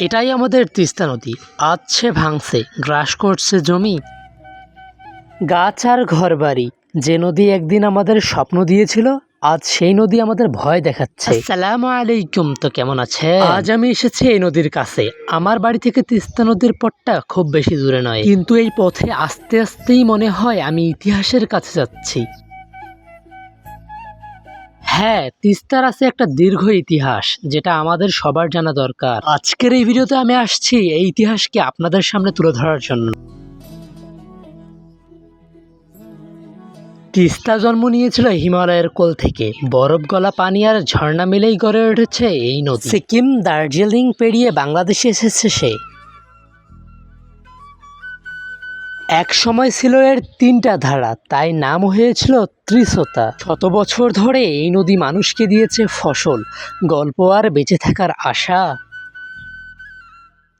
এটাই আমাদের তিস্তা নদী। সে ভাঙছে গ্রাস করছে জমি। গাছ আর ঘরবাড়ি। যে নদী একদিন আমাদের স্বপ্ন দিয়েছিল আজ সেই নদী আমাদের ভয় দেখাচ্ছে। আসসালামু আলাইকুম তো কেমন আছে আজ আমি এসেছি এই নদীর কাছে। আমার বাড়ি থেকে তিস্তা নদীর পথটা খুব বেশি দূরে নয়। কিন্তু এই পথে আস্তে আস্তেই মনে হয় আমি ইতিহাসের কাছে যাচ্ছি। হ্যাঁ তিস্তার আছে একটা দীর্ঘ ইতিহাস, যেটা আমাদের সবার জানা দরকার। আজকের এই ভিডিওতে আমি আসছি এই ইতিহাসকে আপনাদের সামনে তুলে ধরার জন্য। তিস্তা জন্ম নিয়েছিল হিমালয়ের কোল থেকে। বরফ গলা পানি আর ঝর্ণা মিলেই গড়ে উঠেছে এই নদী। সিকিম দার্জিলিং পেরিয়ে বাংলাদেশে এসেছে সে। এক সময় ছিল এর তিনটা ধারা, তাই নাম হয়েছিল ত্রিশতা। শত বছর ধরে এই নদী মানুষকে দিয়েছে ফসল। গল্প আর বেঁচে থাকার আশা?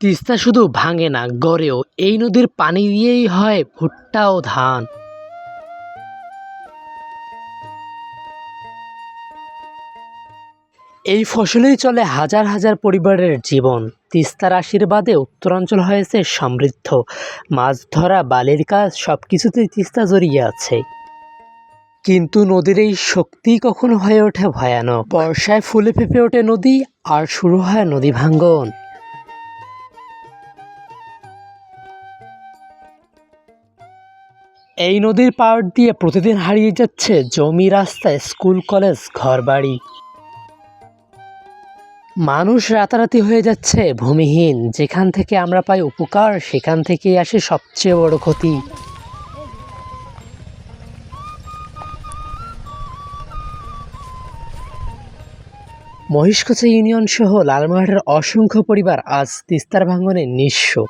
তিস্তা শুধু ভাঙে না, গড়েও। এই নদীর পানি দিয়েই হয় ভুট্টা ও ধান। এই ফসলেই চলে হাজার হাজার পরিবারের জীবন। তিস্তার আশীর্বাদে উত্তরাঞ্চল হয়েছে সমৃদ্ধ। মাছ ধরা, বালির কাজ সব কিছুতেই তিস্তা জড়িয়ে আছে। কিন্তু নদীর এই শক্তি কখনো হয়ে ওঠে ভয়ানক। বর্ষায় ফুলে ফেপে ওঠে নদী আর শুরু হয় নদী ভাঙ্গন। এই নদীর পাড় দিয়ে প্রতিদিন হারিয়ে যাচ্ছে জমি, রাস্তা, স্কুল, কলেজ, ঘরবাড়ি। মানুষ রাতারাতি হয়ে যাচ্ছে, ভূমিহীন। যেখান থেকে আমরা পাই উপকার, সেখান থেকেই আসে সবচেয়ে বড় ক্ষতি। মহিষকোচা ইউনিয়ন সহ লালমাহাটের অসংখ্য পরিবার আজ তিস্তার ভাঙনে নিঃস্ব।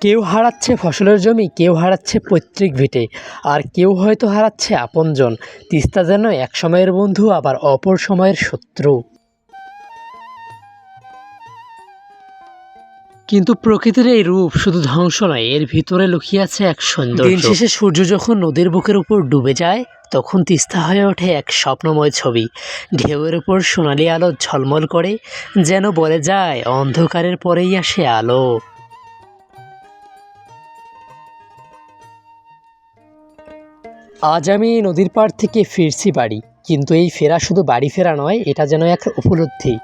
কেউ হারাচ্ছে ফসলের জমি, কেউ হারাচ্ছে পৈতৃক ভিটে, আর কেউ হয়তো হারাচ্ছে আপনজন। তিস্তা যেন এক সময়ের বন্ধু, আবার অপর সময়ের শত্রু। কিন্তু প্রকৃতির এই রূপ শুধু ধ্বংস নয়, এর ভিতরে লুকিয়ে আছে এক সৌন্দর্য। দিন শেষে সূর্য যখন নদীর বুকের উপর ডুবে যায়, তখন তিস্তা হয়ে ওঠে এক স্বপ্নময় ছবি। ঢেউয়ের উপর সোনালি আলো ঝলমল করে, যেন বলে যায়, অন্ধকারের পরেই আসে আলো। আজ আমি নদীর পাড় থেকে ফিরছি বাড়ি, কিন্তু এই ফেরা শুধু বাড়ি ফেরা নয়, এটা যেন এক উপলব্ধি।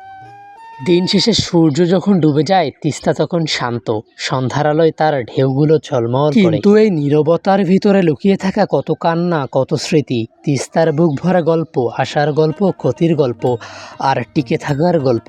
দিন শেষে সূর্য যখন ডুবে যায়, তিস্তা তখন শান্ত। সন্ধ্যার আলোয় তার ঢেউগুলো ঝলমল কিন্তু এই নীরবতার ভিতরে লুকিয়ে থাকা কত কান্না, কত স্মৃতি, তিস্তার বুক ভরা গল্প, আশার গল্প, ক্ষতির গল্প, আর টিকে থাকার গল্প।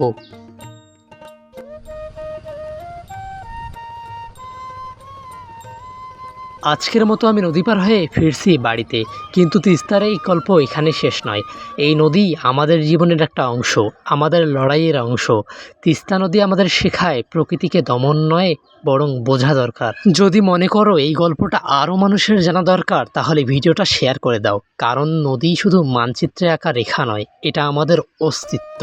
আজকের মতো আমি নদী পার হয়ে ফিরছি বাড়িতে, কিন্তু তিস্তার এই গল্প এখানে শেষ নয়। এই নদী আমাদের জীবনের একটা অংশ, আমাদের লড়াইয়ের অংশ। তিস্তা নদী আমাদের শেখায় প্রকৃতিকে দমন নয়, বরং বোঝা দরকার। যদি মনে করো এই গল্পটা আরও মানুষের জানা দরকার, তাহলে ভিডিওটা শেয়ার করে দাও। কারণ নদী শুধু মানচিত্রে আঁকা রেখা নয়, এটা আমাদের অস্তিত্ব।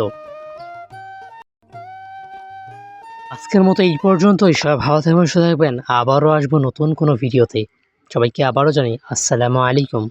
আজকের মতো এই পর্যন্তই। সবাই ভালো থাকবেন, সুস্থ থাকবেন। আবারও আসব নতুন কোনো ভিডিওতে। সবাইকে আবারও জানি আসসালামু আলাইকুম।